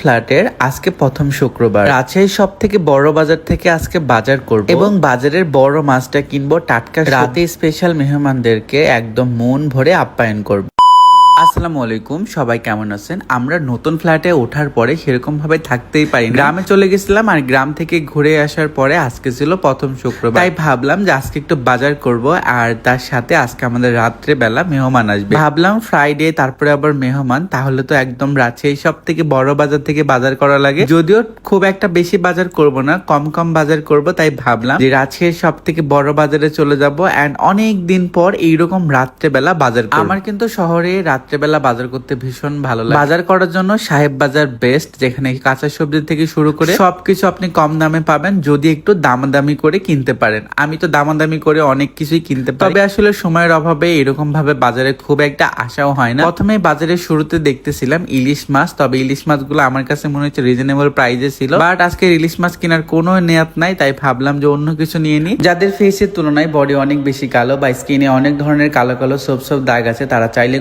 ফ্ল্যাটের আজকে প্রথম শুক্রবার। রাজশাহী সব থেকে বড় বাজার থেকে আজকে বাজার করব। এবং বাজারের বড় মাছটা কিনবো টাটকা রাতে স্পেশাল মেহমানদেরকে একদম মন ভরে আপ্যায়ন করব। আসসালামু আলাইকুম সবাই কেমন আছেন? আমরা নতুন ফ্ল্যাটে ওঠার পরে সেরকম ভাবে থাকতেই পারি গ্রামে চলে গেছিলাম আর গ্রাম থেকে ঘুরে আসার পরে আজকে ছিল প্রথম শুক্রবার। তাই ভাবলাম যে আজকে একটু বাজার করব আর তার সাথে আজকে আমাদের রাত্রে বেলা মেহমান আসবে। ভাবলাম ফ্রাইডে তারপরে আবার মেহমান তাহলে তো একদম রাজশাহী সব থেকে বড় বাজার থেকে বাজার করা লাগে। যদিও খুব একটা বেশি বাজার করব না কম কম বাজার করব তাই ভাবলাম যে রাজশাহীর সব থেকে বড় বাজারে চলে যাব। এন্ড অনেক দিন পর এইরকম রাত্রে বেলা বাজার করব। আমার কিন্তু শহরে রাত্রেবেলা বাজার করতে ভীষণ ভালো লাগে। বাজার করার জন্য সাহেব বাজার বেস্ট যেখানে কাঁচা সবজি থেকে শুরু করে সবকিছু আপনি কম দামে পাবেন, যদি একটু দামাদামি করে কিনতে পারেন। আমি তো দামাদামি করে অনেক কিছুই কিনতে পারি। তবে আসলে সময়ের অভাবে এরকম ভাবে বাজারে খুব একটা আশাও হয় না। প্রথমে বাজারের শুরুতে দেখতেছিলাম ইলিশ মাছ, তবে ইলিশ মাছগুলো আমার কাছে মনে হচ্ছে রিজনেবল প্রাইজে ছিল। বাট আজকে ইলিশ মাছ কেনার কোনো নেয়াত নাই, তাই ভাবলাম যে অন্য কিছু নিয়ে নিই। যাদের ফেসের তুলনায় বডি অনেক বেশি কালো বা স্কিনে অনেক ধরনের কালো কালো সব সব দাগ আছে, তারা চাইলে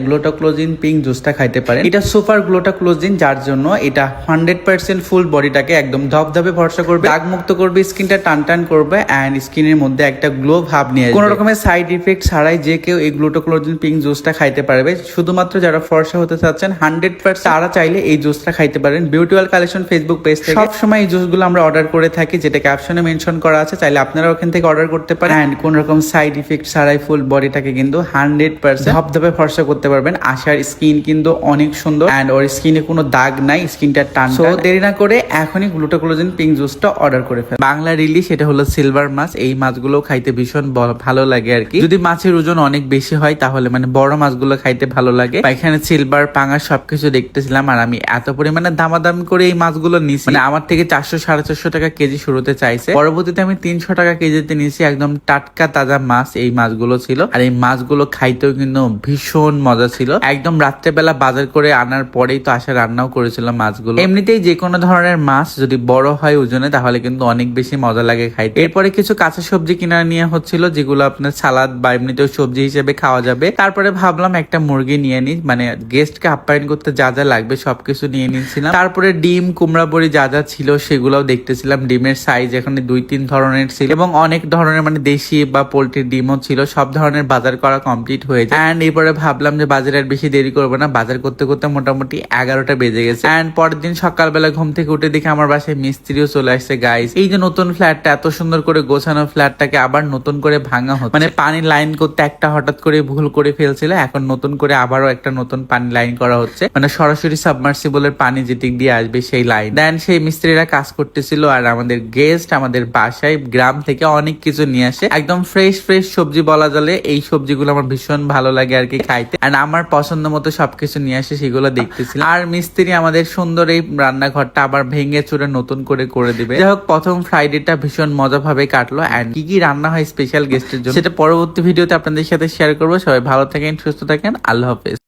গ্লোটোক্লোজিন পিঙ্ক জুসটা খাইতে পারেন। এটা সুপার গ্লোটোক্লোজিন যার জন্য এটা হান্ড্রেড পার্সেন্ট ফুল বডিটাকে একদম ধপধপে ভরসা করবে দাগ মুক্ত করবে স্কিনটা টান টান করবে অ্যান্ড স্কিনের মধ্যে একটা গ্লো ভাব নিয়ে কোনো রকমের সাইড ইফেক্ট ছাড়াই যে কেউ এই গ্লুটোক্লোজিন পিঙ্ক জুসটা খাইতে পারবে। শুধুমাত্র যারা ফর্সা হতে চাচ্ছেন হান্ড্রেড পার্সেন্ট তারা চাইলে এই জুসটা খাইতে পারেন। বিউটিওয়াল কালেকশন ফেসবুক পেজ থেকে। সব সময় এই জুসগুলো আমরা অর্ডার করে থাকি যেটা ক্যাপশনে মেনশন করা আছে চাইলে আপনারা ওখান থেকে অর্ডার করতে পারেন। অ্যান্ড কোন রকম সাইড ইফেক্ট ছাড়াই ফুল বডিটাকে কিন্তু হান্ড্রেড পার্সেন্ট ধপধপে ফর্সা করতে পারবেন। আশার স্কিন কিন্তু অনেক সুন্দর অ্যান্ড ওর স্কিনে কোনো দাগ নাই স্কিনটা টান সো দেরি না করে এখনই গ্লুটোক্লোজিন পিঙ্ক জুসটা অর্ডার করে ফেল। বাংলা রিলি সেটা হলো সিলভার মাছ এই মাছগুলো খাইতে ভীষণ ভালো লাগে আর কি। যদি মাছের ওজন অনেক বেশি হয় তাহলে মানে বড় মাছগুলো খাইতে ভালো লাগে। এখানে সিলভার পাঙা সবকিছু দেখতেছিলাম আর আমি এত পরিমাণে দামাদামি করে এই মাছগুলো নিছি। মানে আমার থেকে চারশো সাড়ে চারশো টাকা কেজি শুরুতে চাইছে। পরবর্তীতে আমি তিনশো টাকা কেজিতে নিয়েছি একদম টাটকা তাজা মাছ। এই মাছগুলো ছিল। আর এই মাছগুলো খাইতেও কিন্তু ভীষণ মজা ছিল। একদম রাত্রেবেলা বাজার করে আনার পরেই তো আসা রান্নাও করেছিল মাছগুলো। এমনিতেই যে কোনো ধরনের মাছ যদি বড় হয় ওজনে, তাহলে কিন্তু অনেক বেশি মজা লাগে খাইতে। এরপরে কিছু কাঁচা সবজি কিনা নিয়ে হচ্ছিল, যেগুলো আপনার সালাদ বা এমনিতেও সবজি হিসেবে খাওয়া যাবে। তারপরে ভাবলাম একটা মুরগি নিয়ে নিই মানে গেস্টকে আপ্যায়ন করতে যা যা লাগবে সবকিছু নিয়ে নিয়েছিলাম। তারপরে ডিম, কুমড়া বড়ি যা যা ছিল সেগুলোও দেখতেছিলাম। ডিমের সাইজ এখানে দুই তিন ধরনের ছিল এবং অনেক ধরনের মানে দেশি বা পোল্ট্রির ডিমও ছিল। সব ধরনের বাজার করা কমপ্লিট হয়ে যায়। এরপরে ভাবলাম যে বাজারে আর বেশি দেরি করব না। বাজার করতে করতে মোটামুটি এগারোটা বেজে গেছে। অ্যান্ড পরের দিন সকালবেলা ঘুম থেকে উঠে দেখে আমার বাসায় মিস্ত্রিও চলে আসছে। গাইস এই যে নতুন ফ্ল্যাটটা এত সুন্দর করে গোছানো ফ্ল্যাটটাকে আবার নতুন করে ভাঙা হচ্ছে। মানে পানি লাইন করতে একটা হঠাৎ করে ভুল করে ফেলছিল, এখন নতুন করে আবারও একটা নতুন পানি লাইন করা হচ্ছে। মানে সরাসরি সাবমার্সিবলের পানি যেদিক দিয়ে আসবে সেই লাইন দেন সেই মিস্ত্রিরা কাজ করতেছিল আর আমাদের গেস্ট আমাদের বাসায় গ্রাম থেকে অনেক কিছু নিয়ে আসে। একদম ফ্রেশ ফ্রেশ সবজি বলা চলে। এই সবজিগুলো আমার ভীষণ ভালো লাগে আর কি খাইতে। আর আমার পছন্দ মতো সবকিছু নিয়ে আসে সেগুলো দেখতেছিলাম। আর মিস্ত্রি আমাদের সুন্দর এই রান্নাঘরটা আবার ভেঙে চুরে নতুন করে করে দিবে। যাই হোক, প্রথম ফ্রাইডেটা ভীষণ মজা ভাবে কাটলো অ্যান্ড কি কি রান্না হয় স্পেশাল গেস্টের জন্য, সেটা পরবর্তী ভিডিওতে আপনাদের সাথে শেয়ার করব। সবাই ভালো থাকেন, সুস্থ থাকেন, আল্লাহ হাফেজ।